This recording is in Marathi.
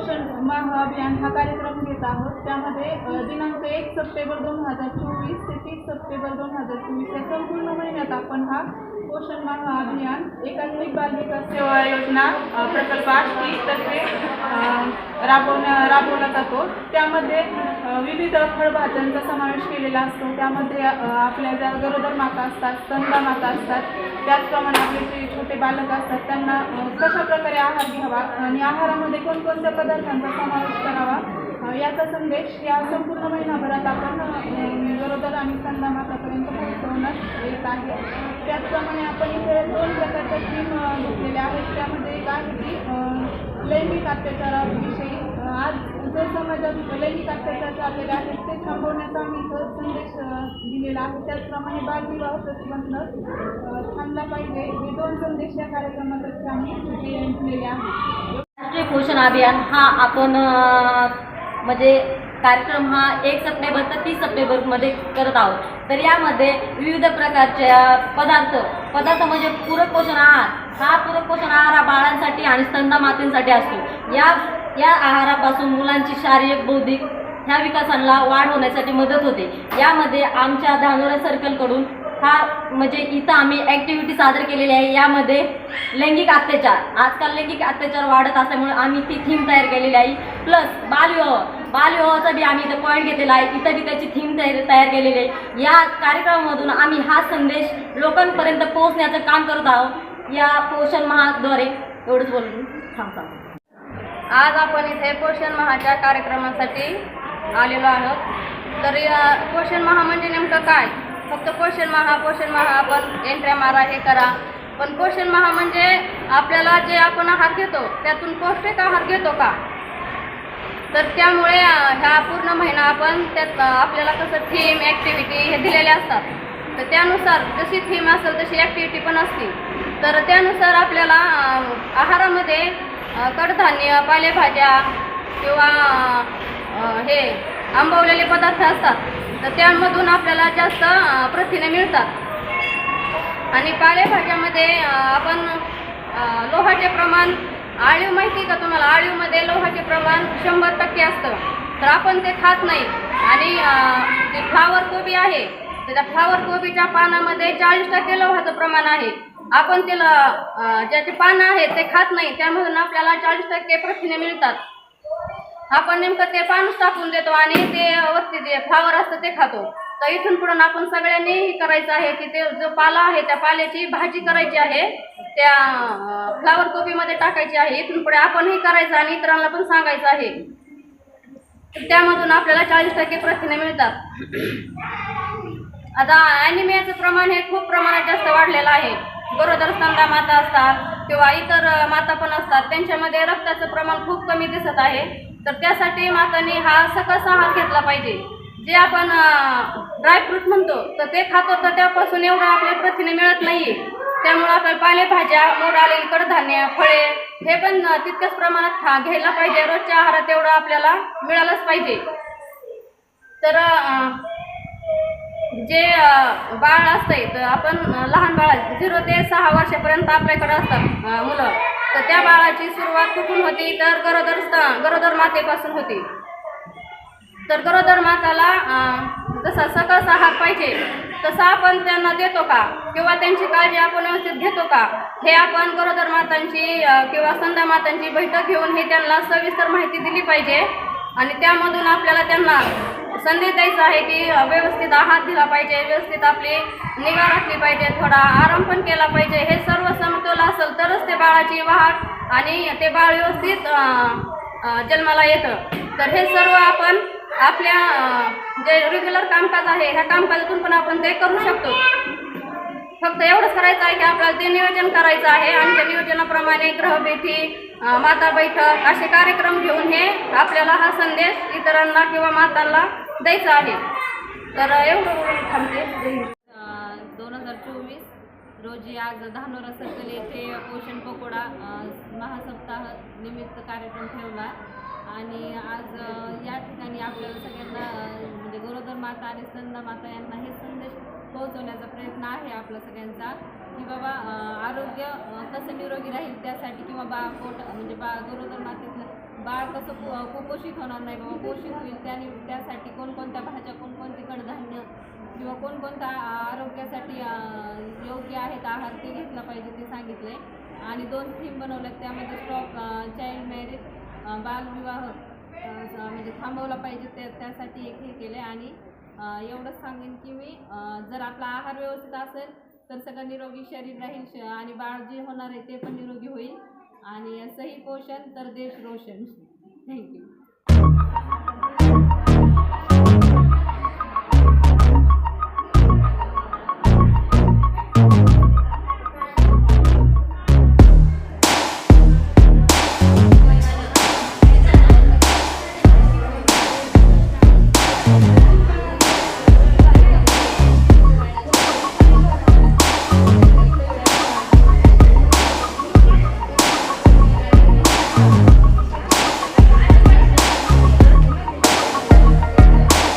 पोषण महाअभियान हा कार्यक्रम घेत आहोत. त्यामध्ये दिनांक एक सप्टेंबर दोन हजार चोवीस ते तीस सप्टेंबर दोन हजार चोवीस या संपूर्ण महिन्यात आपण हा पोषण महाअभियान एकात्मिक बालविकास सेवा योजना प्रकल्प आष्टी तसेच राबवण्या राबवला जातो. त्यामध्ये विविध फळभाज्यांचा समावेश केलेला असतो. त्यामध्ये आपल्या ज्या गरोदर माता असतात स्तनदा माता असतात त्याचप्रमाणे आपले जे छोटे बालक असतात त्यांना कशाप्रकारे आहार घ्यावा आणि आहारामध्ये कोणकोणत्या पदार्थांचा समावेश करावा याचा संदेश या संपूर्ण महिनाभरात आपण गरोदर आणि स्तनदा पोहोचवण्यात येत आहे. त्याचप्रमाणे आपण इथे दोन प्रकारच्या थीम घेतलेल्या आहेत. त्यामध्ये एक आहे की लैंगिक अत्याचाराविषयी आज जे समाजात लैंगिक अत्याचार चाललेले आहेत ते थांबवण्याचा आम्ही संदेश दिलेला आहे. त्याचप्रमाणे बालविवाह प्रतिबंध थांबला पाहिजे. हे दोन संदेश या कार्यक्रमातर्फे आम्ही दिलेले आहेत. राष्ट्रीय पोषण अभियान हा आपण म्हणजे कार्यक्रम हा एक सप्टेंबर तर तीस सप्टेंबरमध्ये करत आहोत. तर यामध्ये विविध प्रकारच्या पदार्थ. पदार्थ म्हणजे पूरक पोषण आहार. हा पूरक पोषण आहार हा बाळांसाठी आणि स्तंदा मातेंसाठी असतो. या या आहारापासून मुलांची शारीरिक बौद्धिक ह्या विकासाला वाढ होण्यासाठी मदत होते. यामध्ये आमच्या धानोरा सर्कलकडून हा म्हणजे इथं आम्ही ॲक्टिव्हिटी सादर केलेली आहे. यामध्ये लैंगिक अत्याचार. आजकाल लैंगिक अत्याचार वाढत असल्यामुळे आम्ही ती थीम तयार केलेली आहे. प्लस बालविवाह. बालविवाहाचा बी आम्ही इथं पॉईंट घेतलेला आहे. इथं बी त्याची थीम तयार तयार केलेली आहे. या कार्यक्रमामधून आम्ही हा संदेश लोकांपर्यंत पोहोचण्याचं काम करत आहोत. या पोषण महाद्वारे. एवढंच बोलून. थांबतो आज आपण इथे पोषण महाच्या कार्यक्रमासाठी आलेलो आहोत. तर या पोषण महा म्हणजे नेमकं काय? फक्त पोषण महा पोषण महा आपण एंट्र्या मारा हे करा. पण पोषण महा म्हणजे आपल्याला जे आपण आहार घेतो त्यातून पौष्टिक आहार घेतो का? तर त्यामुळे ह्या पूर्ण महिना आपण त्यात आपल्याला कसं थीम ॲक्टिव्हिटी हे दिलेले असतात. तर त्यानुसार जशी थीम असेल तशी ॲक्टिव्हिटी पण असते. तर त्यानुसार आपल्याला आहारामध्ये कडधान्य पालेभाज्या किंवा हे आंबवलेले पदार्थ असतात तर त्यामधून आपल्याला जास्त प्रथिने मिळतात. आणि पालेभाज्यामध्ये आपण लोहाचे प्रमाण आळीव माहिती का तुम्हाला? आळीवमध्ये लोहाचे प्रमाण शंभर टक्के असतं. तर आपण ते खात नाही. आणि ते फ्लावर कोबी आहे. त्याच्या फ्लावर कोबीच्या पानामध्ये चाळीस टक्के लोहाचं प्रमाण आहे. आपण त्याला ज्याचे पानं आहेत ते खात नाही त्यामधून आपल्याला चाळीस टक्के प्रथिने मिळतात. आपण नेमकं ते पानच टाकून देतो आणि ते वरती जे फ्लावर असतं ते खातो. तर इथून पुढून आपण सगळ्यांनी हे करायचं आहे की ते जो पाला आहे त्या पाल्याची भाजी करायची आहे त्या फ्लावर कोबीमध्ये टाकायची आहे. इथून पुढे आपणही करायचं आणि इतरांना पण सांगायचं आहे. त्यामधून आपल्याला चाळीस टक्के प्रथिने मिळतात. आता ॲनिमियाचं प्रमाण हे खूप प्रमाणात जास्त वाढलेलं आहे. गरोदर स्तंदा माता असतात किंवा इतर माता पण असतात त्यांच्यामध्ये रक्ताचं प्रमाण खूप कमी दिसत आहे. तर त्यासाठी मातांनी हा सकस आहार घेतला पाहिजे. जे आपण ड्रायफ्रूट म्हणतो तर ते खातो तर त्यापासून एवढं आपल्या प्रथिने मिळत नाही त्यामुळं आपण पालेभाज्या मोड आलेली कडधान्य फळे हे पण तितक्याच प्रमाणात खा घ्यायला पाहिजे. रोजच्या आहारात एवढं आपल्याला मिळालंच पाहिजे. तर जे बाळ असतंय तर आपण लहान बाळ झिरो ते सहा वर्षापर्यंत आपल्याकडे असतात मुलं. तर त्या बाळाची सुरुवात कुठून होती? तर गरोदर स्त- गरोदर मातेपासून होती. तर गरोदर माताला जसा सकस आहार पाहिजे तसा आपण त्यांना देतो का? किंवा त्यांची काळजी आपण व्यवस्थित घेतो का? हे आपण गरोदर मातांची किंवा संध्या मातांची बैठक घेऊन हे त्यांना सविस्तर माहिती दिली पाहिजे. आणि त्यामधून आपल्याला त्यांना संदेश द्यायचा आहे की व्यवस्थित आहार दिला पाहिजे व्यवस्थित आपली निगा राखली पाहिजे थोडा आराम पण केला पाहिजे. हे सर्व समतोल असेल तरच ते बाळाची वाढ आणि ते बाळ व्यवस्थित जन्माला येतं. तर हे सर्व आपण आपल्या जे रेग्युलर कामकाज आहे ह्या कामकाजातून पण आपण ते करू शकतो. फक्त एवढंच करायचं आहे की आपल्याला ते नियोजन करायचं आहे आणि त्या नियोजनाप्रमाणे ग्रहभेटी माता बैठक असे कार्यक्रम घेऊन हे आपल्याला हा संदेश इतरांना किंवा मातांना द्यायचा आहे. तर एवढं थांबते. दोन हजार चोवीस रोजी आज धानोरा सर्कल येथे पोषण पकोडा महासप्ताह निमित्त कार्यक्रम ठेवला. आणि आज या ठिकाणी आपल्याला सगळ्यांना म्हणजे गरोदर माता आणि स्तंदा माता यांना हे संदेश पोहोचवण्याचा प्रयत्न आहे आपला सगळ्यांचा. की बाबा आरोग्य कसं निरोगी राहील त्यासाठी किंवा बा पोट म्हणजे बा गरोदर मातेतलं बाळ कसं कुपोषित होणार नाही बाबा पोषित होईल त्याने त्यासाठी कोणकोणत्या भाज्या कोणकोणती कडधान्य किंवा कोणकोणता आरोग्यासाठी योग्य आहेत आहार ते घेतला पाहिजे ते सांगितले आणि दोन थीम बनवल्यात त्यामध्ये स्टॉप चाइल्ड मॅरेज बालविवाह म्हणजे थांबवला पाहिजे त्या त्यासाठी एक हे केले आणि एवढंच सांगेन की मी जर आपला आहार व्यवस्थित असेल तर सगळं निरोगी शरीर राहील श आणि बाळ जे होणार आहे ते पण निरोगी होईल. आणि सही पोषण तर देश रोशन. थँक्यू